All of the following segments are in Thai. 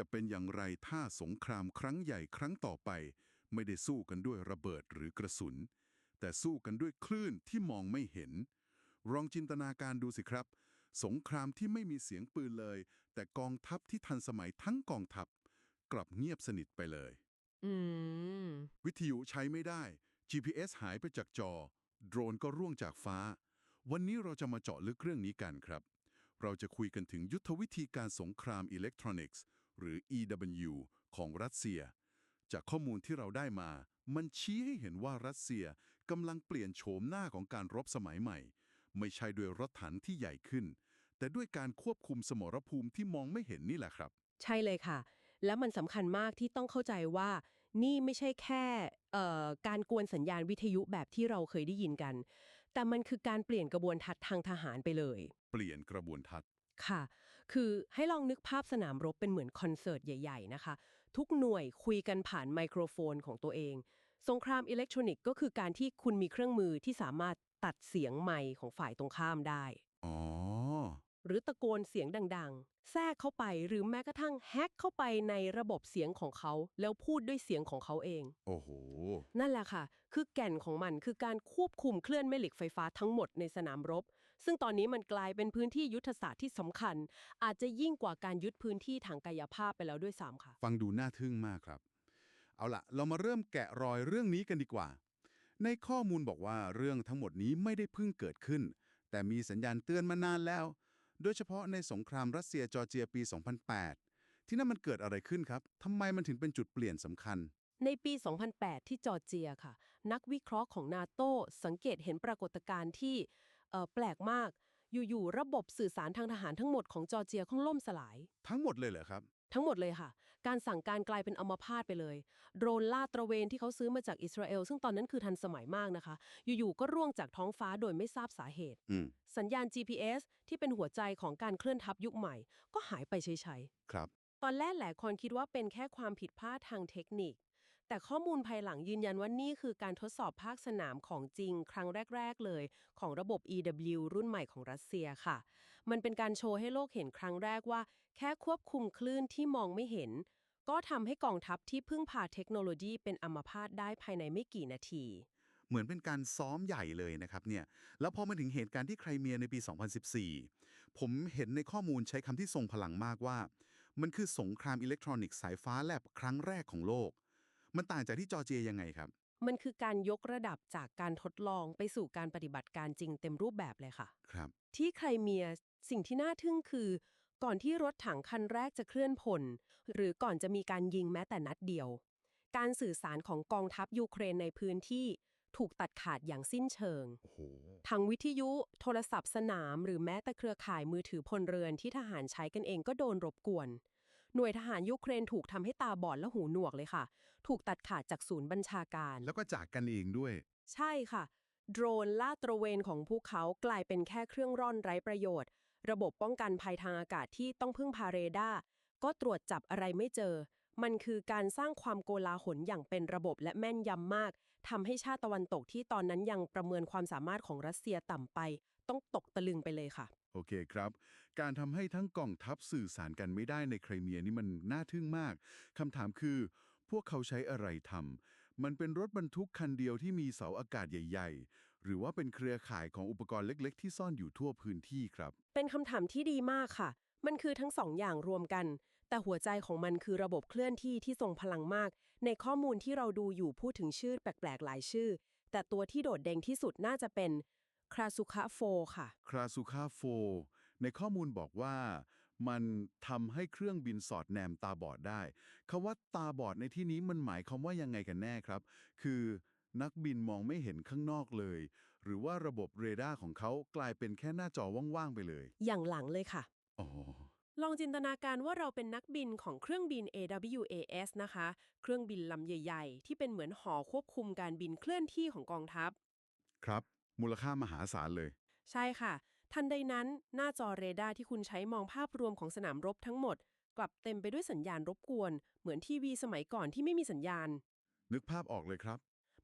จะเป็นอย่างไรถ้าสงครามครั้งใหญ่ครั้งต่อไป ไม่ได้สู้กันด้วยระเบิดหรือกระสุน แต่สู้กันด้วยคลื่นที่มองไม่เห็นลองจินตนาการดูสิครับ สงครามที่ไม่มีเสียงปืนเลย แต่กองทัพที่ทันสมัยทั้งกองทัพ กลับเงียบสนิทไปเลยอืมวิทยุใช้ไม่ได้ GPS หายไปจากจอ โดรนก็ร่วงจากฟ้า วันนี้เราจะมาเจาะลึกเรื่องนี้กันครับ เราจะคุยกันถึงยุทธวิธีการสงครามอิเล็กทรอนิกส์ หรือ EW ของรัสเซีย จากข้อมูลที่เราได้มา มันชี้ให้เห็นว่ารัสเซียกำลังเปลี่ยนโฉมหน้าของการรบสมัยใหม่ ไม่ใช่ด้วยรถถังที่ใหญ่ขึ้น แต่ด้วยการควบคุมสมรภูมิที่มองไม่เห็นนี่แหละครับ ใช่เลยค่ะ แล้วมันสำคัญมากที่ต้องเข้าใจว่า นี่ไม่ใช่แค่เอ่อการกวนสัญญาณวิทยุแบบที่เราเคยได้ยินกัน แต่มันคือการเปลี่ยนกระบวนทัศน์ทางทหารไปเลย เปลี่ยนกระบวนทัศน์ ค่ะ คือให้ลองนึกภาพสนามรบเป็นเหมือนคอนเสิร์ตใหญ่ ๆ นะคะ ทุกหน่วยคุยกันผ่านไมโครโฟนของตัวเอง สงครามอิเล็กทรอนิกส์ก็คือการที่คุณมีเครื่องมือที่สามารถตัดเสียงไมค์ของฝ่ายตรงข้ามได้อ๋อหรือตะโกนเสียงดัง ๆ แทรกเข้าไปหรือแม้กระทั่งแฮกเข้าไปในระบบเสียงของเขา แล้วพูดด้วยเสียงของเขาเอง โอ้โห นั่นแหละค่ะ คือแก่นของมันคือการควบคุมเคลื่อนแม่เหล็กไฟฟ้าทั้งหมดในสนามรบ ซึ่งตอนนี้มันกลายเป็นพื้นที่ยุทธศาสตร์ที่สำคัญ อาจจะยิ่งกว่าการยึดพื้นที่ทางกายภาพไปแล้วด้วยซ้ำค่ะ ฟังดูน่าทึ่งมากครับ เอาล่ะเรามาเริ่มแกะรอยเรื่องนี้กันดีกว่า ในข้อมูลบอกว่าเรื่องทั้งหมดนี้ไม่ได้เพิ่งเกิดขึ้น แต่มีสัญญาณเตือนมานานแล้ว โดยเฉพาะในสงครามรัสเซียจอร์เจียปี 2008 ที่นั่นมันเกิดอะไรขึ้นครับทำไมมันถึงเป็นจุดเปลี่ยนสำคัญในปี 2008 ที่จอร์เจียค่ะ นักวิเคราะห์ของนาโตสังเกตเห็นปรากฏการณ์ที่เอ่อ แปลกมาก อยู่ๆระบบสื่อสารทางทหารทั้งหมดของจอร์เจียค่องล่มสลาย ทั้งหมดเลยเหรอครับ ทั้งหมดเลยค่ะ การสั่งการกลายเป็นอัมพาตไปเลย โดรนลาดตระเวนที่เขาซื้อมาจากอิสราเอล ซึ่งตอนนั้นคือทันสมัยมากนะคะ อยู่ๆก็ร่วงจากท้องฟ้าโดยไม่ทราบสาเหตุอืมสัญญาณ GPS ที่เป็นหัวใจของการเคลื่อนทัพยุคใหม่ ก็หายไปเฉยครับๆตอนแรกหลายคนคิดว่าเป็นแค่ความผิดพลาดทางเทคนิค แต่ข้อมูลภายหลังยืนยันว่านี่คือการทดสอบภาคสนามของจริงครั้งแรก ๆ เลย ของระบบ EW รุ่นใหม่ของรัสเซียค่ะ มันเป็นการโชว์ให้โลกเห็นครั้งแรกว่า แค่ควบคุมคลื่นที่มองไม่เห็น ก็ทำให้กองทัพที่พึ่งพาเทคโนโลยีเป็นอัมพาตได้ภายในไม่กี่นาทีเหมือนเป็นการซ้อมใหญ่เลยนะครับเนี่ย แล้วพอมาถึงเหตุการณ์ที่ไครเมียในปี 2014 ผมเห็นในข้อมูลใช้คำที่ทรงพลังมากว่า มันคือสงครามอิเล็กทรอนิกส์สายฟ้าแลบครั้งแรกของโลก มันต่างจากที่จอร์เจียยังไงครับ มันคือการยกระดับจากการทดลองไปสู่การปฏิบัติการจริงเต็มรูปแบบเลยค่ะ ครับ ที่ไครเมียสิ่งที่น่าทึ่งคือ ก่อนที่รถถังคันแรกจะเคลื่อนพล หรือก่อนจะมีการยิงแม้แต่นัดเดียว การสื่อสารของกองทัพยูเครนในพื้นที่ถูกตัดขาดอย่างสิ้นเชิงโอ้โหทางวิทยุ โทรศัพท์สนาม หรือแม้แต่เครือข่ายมือถือพลเรือนที่ทหารใช้กันเองก็โดนรบกวน หน่วยทหารยูเครนถูกทำให้ตาบอดและหูหนวกเลยค่ะ ถูกตัดขาดจากศูนย์บัญชาการ แล้วก็จากกันเองด้วย ใช่ค่ะ โดรนลาดตระเวนของพวกเขากลายเป็นแค่เครื่องร่อนไร้ประโยชน์ ระบบป้องกันภัยทางอากาศที่ต้องพึ่งพาเรดาร์ก็ตรวจจับอะไรไม่เจอ มันคือการสร้างความโกลาหลอย่างเป็นระบบและแม่นยำมาก ทำให้ชาติตะวันตกที่ตอนนั้นยังประเมินความสามารถของรัสเซียต่ำไป ต้องตกตะลึงไปเลยค่ะ โอเคครับ การทำให้ทั้งกองทัพสื่อสารกันไม่ได้ในไครเมียนี่มันน่าทึ่งมากคำถามคือ พวกเขาใช้อะไรทำมันเป็นรถบรรทุกคันเดียวที่มีเสาอากาศใหญ่ ๆ หรือว่าเป็นเครือข่ายของอุปกรณ์เล็ก ๆ ที่ซ่อนอยู่ทั่วพื้นที่ครับ เป็นคำถามที่ดีมากค่ะ มันคือทั้งสองอย่างรวมกัน แต่หัวใจของมันคือระบบเคลื่อนที่ที่ทรงพลังมาก ในข้อมูลที่เราดูอยู่พูดถึงชื่อแปลกๆหลายชื่อ แต่ตัวที่โดดเด่นที่สุดน่าจะเป็น คราสุคะโฟค่ะ คราซูคาโฟ ในข้อมูลบอกว่า มันทำให้เครื่องบินสอดแนมตาบอดได้คำว่าตาบอดในที่นี้มันหมายความว่ายังไงกันแน่ครับ คือนักบินมองไม่เห็นข้างนอกเลย หรือว่าระบบเรดาร์ของเขากลายเป็นแค่หน้าจอว่างๆไปเลย อย่างหลังเลยค่ะ อ๋อ ลองจินตนาการว่าเราเป็นนักบินของเครื่องบิน AWAS นะคะ เครื่องบินลำใหญ่ ๆ ที่เป็นเหมือนหอควบคุมการบินเคลื่อนที่ของกองทัพ ครับ มูลค่ามหาศาลเลย ใช่ค่ะ ทันใดนั้นหน้าจอเรดาร์ที่คุณใช้มองภาพรวมของสนามรบทั้งหมด กลับเต็มไปด้วยสัญญาณรบกวน เหมือนทีวีสมัยก่อนที่ไม่มีสัญญาณ นึกภาพออกเลยครับ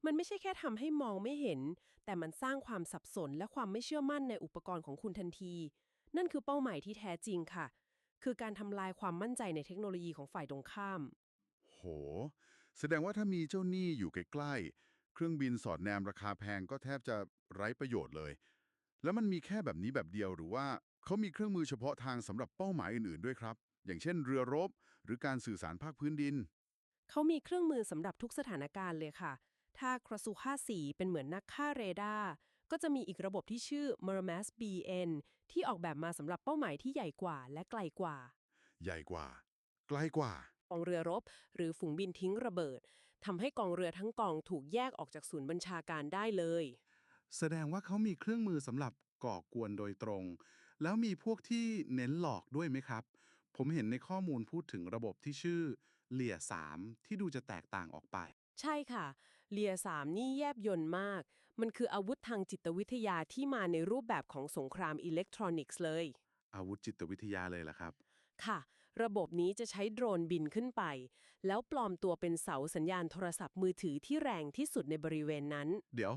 มันไม่ใช่แค่ทำให้มองไม่เห็น แต่มันสร้างความสับสนและความไม่เชื่อมั่นในอุปกรณ์ของคุณทันที นั่นคือเป้าหมายที่แท้จริงค่ะ คือการทำลายความมั่นใจในเทคโนโลยีของฝ่ายตรงข้าม โห แสดงว่าถ้ามีเจ้าหนี้อยู่ใกล้ๆ เครื่องบินสอดแนมราคาแพงก็แทบจะไร้ประโยชน์เลย แล้วมันมีแค่แบบนี้แบบเดียวหรือว่าเขามีเครื่องมือเฉพาะทางสำหรับเป้าหมายอื่น ๆ ด้วยครับ อย่างเช่น เรือรบ หรือการสื่อสารภาคพื้นดิน เขามีเครื่องมือสำหรับทุกสถานการณ์เลยค่ะ ถ้าครสุ54เป็นเหมือนนักฆ่าเรดาร์ก็จะมีอีกระบบที่ชื่อ Mermas BN ที่ออกแบบมาสำหรับเป้าหมายที่ใหญ่กว่าและไกลกว่า ใหญ่กว่า ไกลกว่ากองเรือรบ หรือฝูงบินทิ้งระเบิด ทำให้กองเรือทั้งกองถูกแยกออกจากศูนย์บัญชาการได้เลย แสดงว่าเขามีเครื่องมือสำหรับก่อกวนโดยตรง แล้วมีพวกที่เน้นหลอกด้วยไหมครับ ผมเห็นในข้อมูลพูดถึงระบบที่ชื่อเลีย3ที่ดูจะแตกต่างออกไป ใช่ค่ะ เลียสามนี่แยบยนต์มาก มันคืออาวุธทางจิตวิทยาที่มาในรูปแบบของสงครามอิเล็กทรอนิกส์เลย อาวุธจิตวิทยาเลยล่ะครับ ค่ะ ระบบนี้จะใช้โดรนบินขึ้นไป แล้วปลอมตัวเป็นเสาสัญญาณโทรศัพท์มือถือที่แรงที่สุดในบริเวณนั้น เดี๋ยว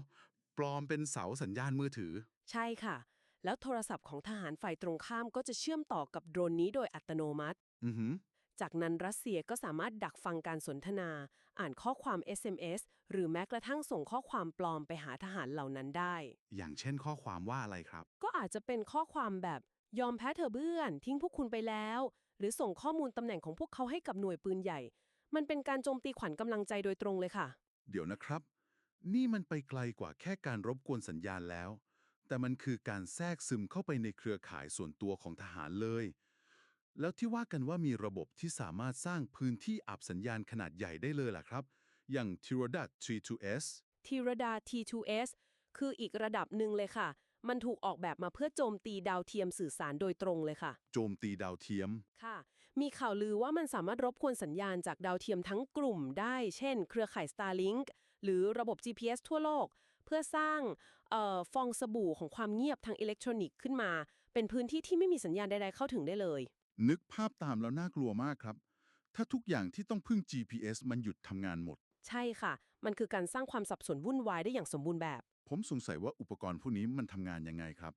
ปลอมเป็นเสาสัญญาณมือถือ ใช่ค่ะ แล้วโทรศัพท์ของทหารฝ่ายตรงข้ามก็จะเชื่อมต่อกับโดรนนี้โดยอัตโนมัติ อือหือจากนั้นรัสเซียก็สามารถดักฟังการสนทนา อ่านข้อความ SMS หรือแม้กระทั่งส่งข้อความปลอมไปหาทหารเหล่านั้นได้ อย่างเช่นข้อความว่าอะไรครับ ก็อาจจะเป็นข้อความแบบยอมแพ้เธอเบื่อน ทิ้งพวกคุณไปแล้ว หรือส่งข้อมูลตำแหน่งของพวกเขาให้กับหน่วยปืนใหญ่ มันเป็นการโจมตีขวัญกำลังใจโดยตรงเลยค่ะ เดี๋ยวนะครับ นี่มันไปไกลกว่าแค่การรบกวนสัญญาณแล้ว แต่มันคือการแทรกซึมเข้าไปในเครือข่ายส่วนตัวของทหารเลย แล้วที่ว่ากันว่ามีระบบที่สามารถสร้างพื้นที่อับสัญญาณขนาดใหญ่ได้เลยล่ะครับ อย่าง t i r o d a t 32S ทีรดา T2S คืออีกระดับหนึ่งเลยค่ะ มันถูกออกแบบมาเพื่อโจมตีดาวเทียมสื่อสารโดยตรงเลยค่ะ โจมตีดาวเทียม ค่ะ มีข่าวลือว่ามันสามารถรบกวนสัญญาณจากดาวเทียมทั้งกลุ่มได้ เช่น เครือข่าย Starlink หรือระบบ GPS ทั่วโลก เพื่อสร้างเออฟองสบู่ของความเงียบทางอิเล็กทรอนิกส์ขึ้นมา เป็นพื้นที่ที่ไม่มีสัญญาณใดๆเข้าถึงได้เลย นึกภาพตามแล้วน่ากลัวมากครับ ถ้าทุกอย่างที่ต้องพึ่ง GPS มันหยุดทำงานหมด ใช่ค่ะ มันคือการสร้างความสับสนวุ่นวายได้อย่างสมบูรณ์แบบ ผมสงสัยว่าอุปกรณ์พวกนี้มันทำงานยังไงครับ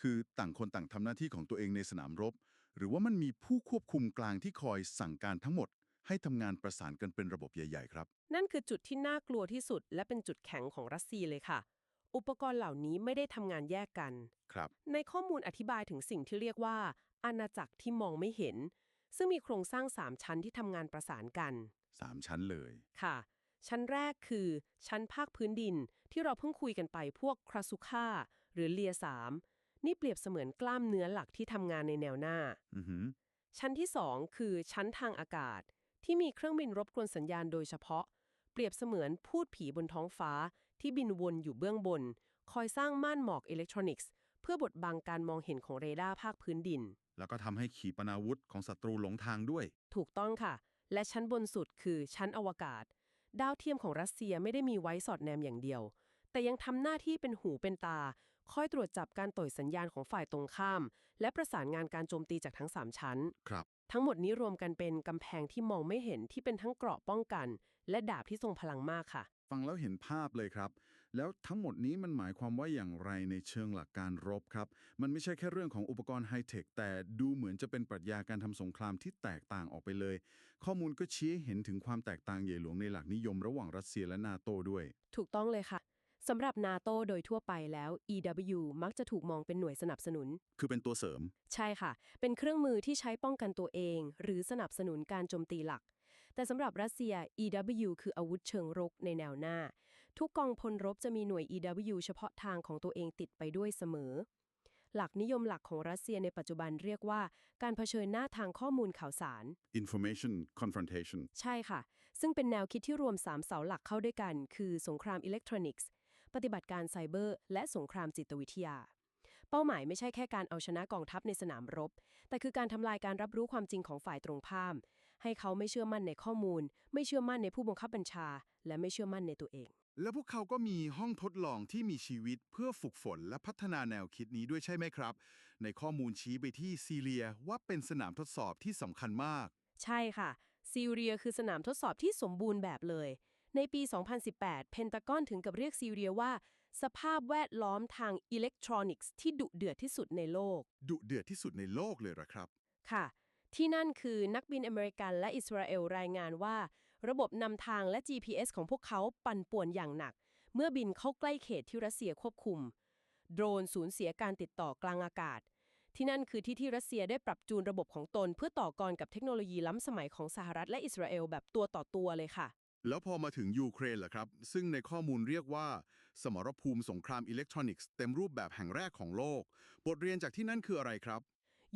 คือต่างคนต่างทำหน้าที่ของตัวเองในสนามรบ หรือว่ามันมีผู้ควบคุมกลางที่คอยสั่งการทั้งหมด ให้ทำงานประสานกันเป็นระบบใหญ่ ๆ ครับ นั่นคือจุดที่น่ากลัวที่สุด และเป็นจุดแข็งของรัสเซียเลยค่ะ อุปกรณ์เหล่านี้ไม่ได้ทำงานแยกกัน ครับ ในข้อมูลอธิบายถึงสิ่งที่เรียกว่า อาณาจักรที่มองไม่เห็น ซึ่งมีโครงสร้าง3ชั้นที่ทำงานประสานกัน3ชั้นเลย ค่ะ ชั้นแรกคือ ชั้นภาคพื้นดิน ที่เราเพิ่งคุยกันไปพวกคราสุค่าหรือเลียสามนี่เปรียบเสมือนกล้ามเนื้อหลักที่ทำงานในแนวหน้าอือหือชั้นที่ 2 คือชั้นทางอากาศ ที่มีเครื่องบินรบกวนสัญญาณโดยเฉพาะ เปรียบเสมือนพูดผีบนท้องฟ้า ที่บินวนอยู่เบื้องบน คอยสร้างม่านหมอกอิเล็กทรอนิกส์ เพื่อบดบังการมองเห็นของเรดาร์ภาคพื้นดิน แล้วก็ทำให้ขีปนาวุธของศัตรูหลงทางด้วย ถูกต้องค่ะ และชั้นบนสุดคือชั้นอวกาศ ดาวเทียมของรัสเซียไม่ได้มีไว้สอดแนมอย่างเดียว แต่ยังทำหน้าที่เป็นหูเป็นตา คอยตรวจจับการต่อยสัญญาณของฝ่ายตรงข้าม และประสานงานการโจมตีจากทั้ง 3 ชั้น ครับ ทั้งหมดนี้รวมกันเป็นกำแพงที่มองไม่เห็นที่เป็นทั้งเกราะป้องกัน และดาบที่ทรงพลังมากค่ะ ฟังแล้วเห็นภาพเลยครับ แล้วทั้งหมดนี้มันหมายความว่าอย่างไรในเชิงหลักการรบครับ มันไม่ใช่แค่เรื่องของอุปกรณ์ไฮเทคแต่ดูเหมือนจะเป็นปรัชญาการทำสงครามที่แตกต่างออกไปเลย ข้อมูลก็ชี้ให้เห็นถึงความแตกต่างใหญ่หลวงในหลักนิยมระหว่างรัสเซียและนาโตด้วย ถูกต้องเลยค่ะสำหรับนาโตโดยทั่วไปแล้ว EW มักจะถูกมองเป็นหน่วยสนับสนุน คือเป็นตัวเสริม ใช่ค่ะ เป็นเครื่องมือที่ใช้ป้องกันตัวเอง หรือสนับสนุนการโจมตีหลัก แต่สำหรับรัสเซีย EW คืออาวุธเชิงรุกในแนวหน้า ทุกกองพลรบจะมีหน่วย EW เฉพาะทางของตัวเองติดไปด้วยเสมอ หลักนิยมหลักของรัสเซียในปัจจุบันเรียกว่า การเผชิญหน้าทางข้อมูลข่าวสาร information confrontation ใช่ค่ะ ซึ่งเป็นแนวคิดที่รวม 3 เสาหลักเข้าด้วยกัน คือสงครามอิเล็กทรอนิกส์ ปฏิบัติการไซเบอร์ และสงครามจิตวิทยา เป้าหมายไม่ใช่แค่การเอาชนะกองทัพในสนามรบ แต่คือการทำลายการรับรู้ความจริงของฝ่ายตรงข้าม ให้เขาไม่เชื่อมั่นในข้อมูล ไม่เชื่อมั่นในผู้บังคับบัญชา และไม่เชื่อมั่นในตัวเอง แล้วพวกเขาก็มีห้องทดลองที่มีชีวิตเพื่อฝึกฝนและพัฒนาแนวคิดนี้ด้วยใช่ไหมครับ ในข้อมูลชี้ไปที่ซีเรียว่าเป็นสนามทดสอบที่สำคัญมาก ใช่ค่ะ ซีเรียคือสนามทดสอบที่สมบูรณ์แบบเลย ในปี 2018 เพนตากอนถึงกับเรียกซีเรียว่า สภาพแวดล้อมทางอิเล็กทรอนิกส์ที่ดุเดือดที่สุดในโลก ดุเดือดที่สุดในโลกเลยเหรอครับ ค่ะ ที่นั่นคือนักบินอเมริกันและอิสราเอลรายงานว่า ระบบนำทางและ GPS ของพวกเขาปั่นป่วนอย่างหนัก เมื่อบินเข้าใกล้เขตที่รัสเซียควบคุม โดรนสูญเสียการติดต่อกลางอากาศ ที่นั่นคือที่ที่รัสเซียได้ปรับจูนระบบของตน เพื่อต่อกรกับเทคโนโลยีล้ำสมัยของสหรัฐและอิสราเอลแบบตัวต่อตัวเลยค่ะ แล้วพอมาถึงยูเครนล่ะครับ ซึ่งในข้อมูลเรียกว่า สมรภูมิสงครามอิเล็กทรอนิกส์เต็มรูปแบบแห่งแรกของโลก บทเรียนจากที่นั่นคืออะไรครับ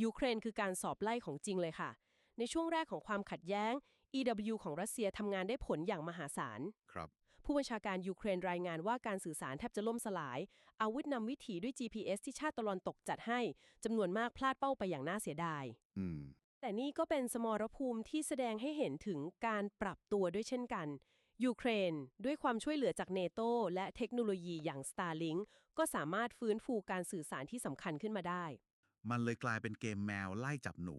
ยูเครนคือการสอบไล่ของจริงเลยค่ะ ในช่วงแรกของความขัดแย้ง EW ของรัสเซียทำงานได้ผลอย่างมหาศาล ครับ ผู้บัญชาการยูเครนรายงานว่าการสื่อสารแทบจะล่มสลาย อาวุธนำวิถีด้วย GPS ที่ชาติตะวันตกจัดให้จำนวนมากพลาดเป้าไปอย่างน่าเสียดาย อืม แต่นี่ก็เป็นสมรภูมิที่แสดงให้เห็นถึงการปรับตัวด้วยเช่นกัน ยูเครน ด้วยความช่วยเหลือจากเนโตและเทคโนโลยีอย่าง Starlink ก็สามารถฟื้นฟูการสื่อสารที่สำคัญขึ้นมาได้ มันเลยกลายเป็นเกมแมวไล่จับหนู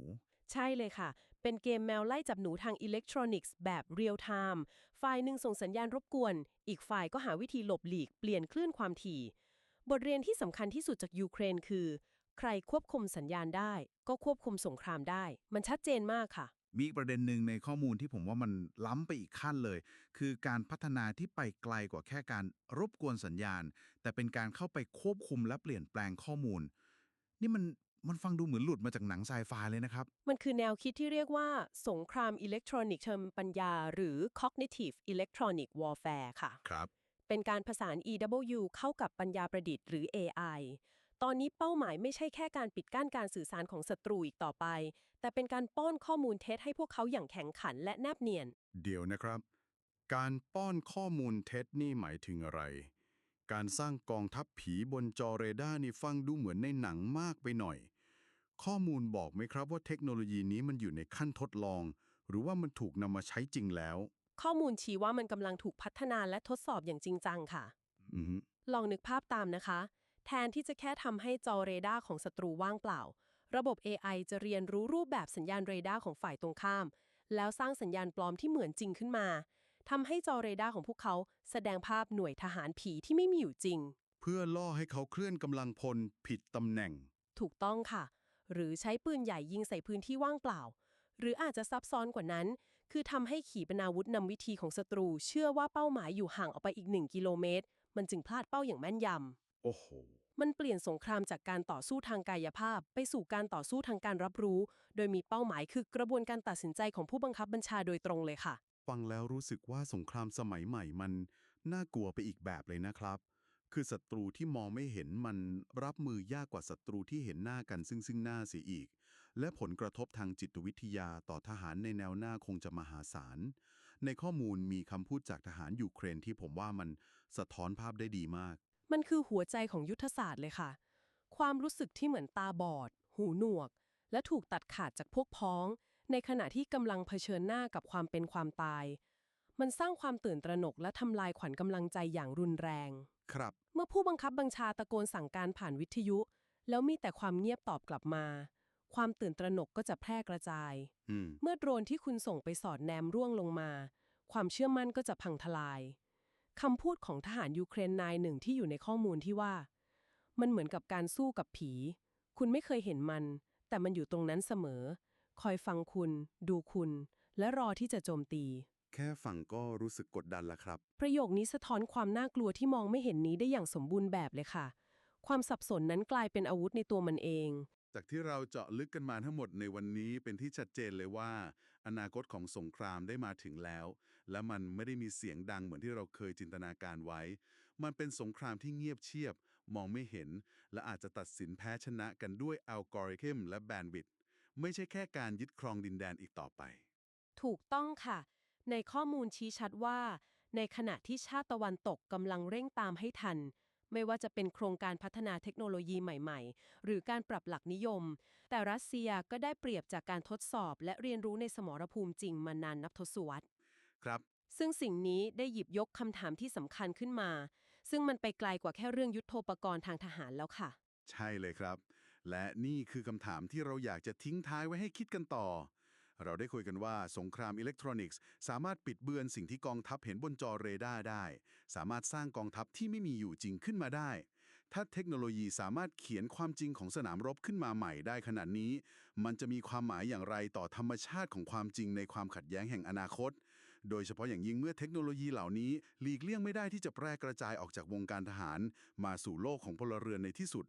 ใช่เลยค่ะ เป็นเกมแมวไล่จับหนูทางอิเล็กทรอนิกส์แบบเรียลไทม์ฝ่ายหนึ่งส่งสัญญาณรบกวน อีกฝ่ายก็หาวิธีหลบหลีกเปลี่ยนคลื่นความถี่ บทเรียนที่สำคัญที่สุดจากยูเครนคือ ใครควบคุมสัญญาณได้ ก็ควบคุมสงครามได้ มันชัดเจนมากค่ะ มีประเด็นหนึ่งในข้อมูลที่ผมว่ามันล้ำไปอีกขั้นเลย คือการพัฒนาที่ไปไกลกว่าแค่การรบกวนสัญญาณ แต่เป็นการเข้าไปควบคุมและเปลี่ยนแปลงข้อมูล นี่มัน มันฟังดูเหมือนหลุดมาจากหนังไซไฟเลยนะครับ มันคือแนวคิดที่เรียกว่า สงครามอิเล็กทรอนิกส์เชิงปัญญา หรือ cognitive electronic warfare ค่ะ ครับ เป็นการผสาน EW เข้ากับปัญญาประดิษฐ์หรือ AI ตอนนี้เป้าหมายไม่ใช่แค่การปิดกั้นการสื่อสารของศัตรูอีกต่อไป แต่เป็นการป้อนข้อมูลเท็จให้พวกเขาอย่างแข็งขันและแนบเนียน เดี๋ยวนะครับ การป้อนข้อมูลเท็จนี่หมายถึงอะไร การสร้างกองทัพผีบนจอเรดาร์นี่ฟังดูเหมือนในหนังมากไปหน่อย ข้อมูลบอกไหมครับว่าเทคโนโลยีนี้มันอยู่ในขั้นทดลอง หรือว่ามันถูกนำมาใช้จริงแล้ว ข้อมูลชี้ว่ามันกำลังถูกพัฒนาและทดสอบอย่างจริงจังค่ะ อือฮึลองนึกภาพตามนะคะ แทนที่จะแค่ทำให้จอเรดาร์ของศัตรูว่างเปล่า ระบบ AI จะเรียนรู้รูปแบบสัญญาณเรดาร์ของฝ่ายตรงข้าม แล้วสร้างสัญญาณปลอมที่เหมือนจริงขึ้นมาทำให้จอเรดาร์ของพวกเขาแสดงภาพหน่วยทหารผีที่ไม่มีอยู่จริง เพื่อล่อให้เขาเคลื่อนกำลังพลผิดตำแหน่ง ถูกต้องค่ะ หรือใช้ปืนใหญ่ยิงใส่พื้นที่ว่างเปล่า หรืออาจจะซับซ้อนกว่านั้น คือทำให้ขีปนาวุธนำวิธีของศัตรู เชื่อว่าเป้าหมายอยู่ห่างออกไปอีก1กิโลเมตร มันจึงพลาดเป้าอย่างแม่นยำโอ้โหมันเปลี่ยนสงครามจากการต่อสู้ทางกายภาพ ไปสู่การต่อสู้ทางการรับรู้ โดยมีเป้าหมายคือกระบวนการตัดสินใจของผู้บังคับบัญชาโดยตรงเลยค่ะ ฟังแล้วรู้สึกว่าสงครามสมัยใหม่มันน่ากลัวไปอีกแบบเลยนะครับ คือศัตรูที่มองไม่เห็นมันรับมือยากกว่าศัตรูที่เห็นหน้ากันซึ่งซึ่งหน้าเสียอีก และผลกระทบทางจิตวิทยาต่อทหารในแนวหน้าคงจะมหาศาล ในข้อมูลมีคำพูดจากทหารยูเครนที่ผมว่ามันสะท้อนภาพได้ดีมาก มันคือหัวใจของยุทธศาสตร์เลยค่ะ ความรู้สึกที่เหมือนตาบอด หูหนวก และถูกตัดขาดจากพวกพ้อง ในขณะที่กำลังเผชิญหน้ากับความเป็นความตาย มันสร้างความตื่นตระหนกและทำลายขวัญกำลังใจอย่างรุนแรง ครับ เมื่อผู้บังคับบัญชาตะโกนสั่งการผ่านวิทยุ แล้วมีแต่ความเงียบตอบกลับมา ความตื่นตระหนกก็จะแพร่กระจาย อืม เมื่อโดรนที่คุณส่งไปสอดแนมร่วงลงมา ความเชื่อมั่นก็จะพังทลายคำพูดของทหารยูเครนนายหนึ่งที่อยู่ในข้อมูลที่ว่า มันเหมือนกับการสู้กับผี คุณไม่เคยเห็นมัน แต่มันอยู่ตรงนั้นเสมอ คอยฟังคุณ ดูคุณ และรอที่จะโจมตี แค่ฟังก็รู้สึกกดดันละครับ ประโยคนี้สะท้อนความน่ากลัวที่มองไม่เห็นนี้ได้อย่างสมบูรณ์แบบเลยค่ะ ความสับสนนั้นกลายเป็นอาวุธในตัวมันเอง จากที่เราเจาะลึกกันมาทั้งหมดในวันนี้เป็นที่ชัดเจนเลยว่า อนาคตของสงครามได้มาถึงแล้ว และมันไม่ได้มีเสียงดังเหมือนที่เราเคยจินตนาการไว้ มันเป็นสงครามที่เงียบเชียบ มองไม่เห็น และอาจจะตัดสินแพ้ชนะกันด้วยอัลกอริทึมและแบนด์วิดต์ไม่ใช่แค่การยึดครองดินแดนอีกต่อไป ถูกต้องค่ะ ในข้อมูลชี้ชัดว่า ในขณะที่ชาติตะวันตกกำลังเร่งตามให้ทัน ไม่ว่าจะเป็นโครงการพัฒนาเทคโนโลยีใหม่ๆ หรือการปรับหลักนิยม แต่รัสเซียก็ได้เปรียบจากการทดสอบ และเรียนรู้ในสมรภูมิจริงมานานนับทศวรรษ ครับซึ่งสิ่งนี้ได้หยิบยกคำถามที่สำคัญขึ้นมา ซึ่งมันไปไกลกว่าแค่เรื่องยุทโธปกรณ์ทางทหารแล้วค่ะ ใช่เลยครับ และนี่คือคำถามที่เราอยากจะทิ้งท้ายไว้ให้คิดกันต่อ เราได้คุยกันว่าสงครามอิเล็กทรอนิกส์ สามารถปิดเบือนสิ่งที่กองทัพเห็นบนจอเรดาร์ได้ สามารถสร้างกองทัพที่ไม่มีอยู่จริงขึ้นมาได้ ถ้าเทคโนโลยีสามารถเขียนความจริงของสนามรบขึ้นมาใหม่ได้ขนาดนี้ มันจะมีความหมายอย่างไรต่อธรรมชาติของความจริงในความขัดแย้งแห่งอนาคต โดยเฉพาะอย่างยิ่งเมื่อเทคโนโลยีเหล่านี้หลีกเลี่ยงไม่ได้ที่จะแพร่กระจายออกจากวงการทหาร มาสู่โลกของพลเรือนในที่สุด